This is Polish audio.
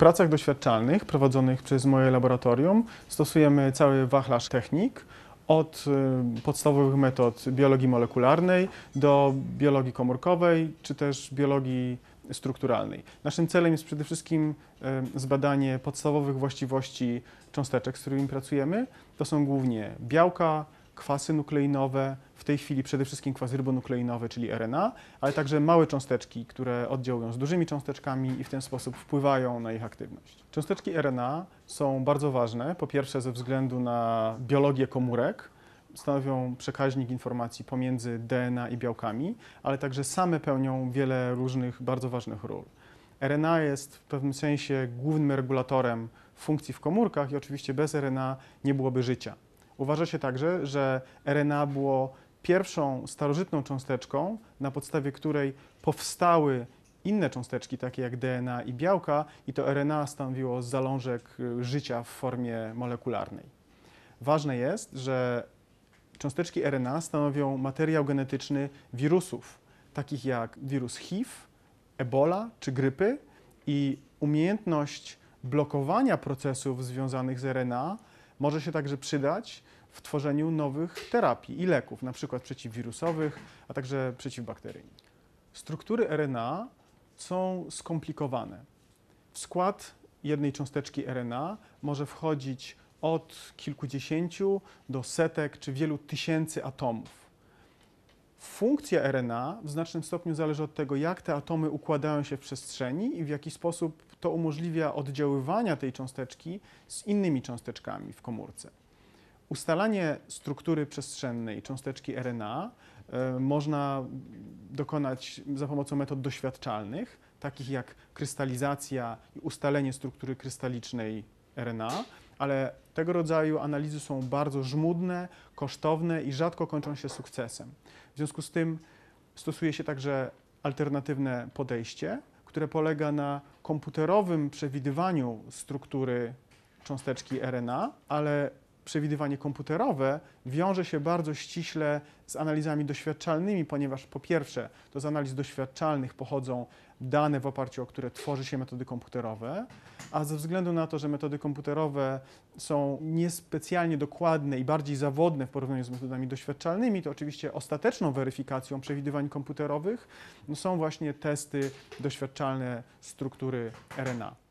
pracach doświadczalnych prowadzonych przez moje laboratorium stosujemy cały wachlarz technik, od y, podstawowych metod biologii molekularnej do biologii komórkowej, czy też biologii strukturalnej. Naszym celem jest przede wszystkim y, zbadanie podstawowych właściwości cząsteczek, z którymi pracujemy. To są głównie białka, kwasy nukleinowe, w tej chwili przede wszystkim kwas rybonukleinowy, czyli RNA, ale także małe cząsteczki, które oddziałują z dużymi cząsteczkami i w ten sposób wpływają na ich aktywność. Cząsteczki RNA są bardzo ważne, po pierwsze ze względu na biologię komórek, stanowią przekaźnik informacji pomiędzy DNA i białkami, ale także same pełnią wiele różnych bardzo ważnych ról. RNA jest w pewnym sensie głównym regulatorem funkcji w komórkach i oczywiście bez RNA nie byłoby życia. Uważa się także, że RNA było pierwszą starożytną cząsteczką, na podstawie której powstały inne cząsteczki, takie jak DNA i białka, i to RNA stanowiło zalążek y, życia w formie molekularnej. Ważne jest, że cząsteczki RNA stanowią materiał genetyczny wirusów, takich jak wirus HIV, Ebola czy grypy, i umiejętność blokowania procesów związanych z RNA może się także przydać w tworzeniu nowych terapii i leków, na przykład przeciwwirusowych, a także przeciwbakteryjnych. Struktury RNA są skomplikowane. W skład jednej cząsteczki RNA może wchodzić od kilkudziesięciu do setek czy wielu tysięcy atomów. Funkcja RNA w znacznym stopniu zależy od tego, jak te atomy układają się w przestrzeni i w jaki sposób to umożliwia oddziaływania tej cząsteczki z innymi cząsteczkami w komórce. Ustalanie struktury przestrzennej cząsteczki RNA y, można dokonać za pomocą metod doświadczalnych, takich jak krystalizacja i ustalenie struktury krystalicznej RNA, ale tego rodzaju analizy są bardzo żmudne, kosztowne i rzadko kończą się sukcesem. W związku z tym stosuje się także alternatywne podejście, które polega na komputerowym przewidywaniu struktury cząsteczki RNA, ale przewidywanie komputerowe wiąże się bardzo ściśle z analizami doświadczalnymi, ponieważ po pierwsze, to z analiz doświadczalnych pochodzą dane, w oparciu o które tworzy się metody komputerowe, a ze względu na to, że metody komputerowe są niespecjalnie dokładne i bardziej zawodne w porównaniu z metodami doświadczalnymi, to oczywiście ostateczną weryfikacją przewidywań komputerowych no są właśnie testy doświadczalne struktury RNA.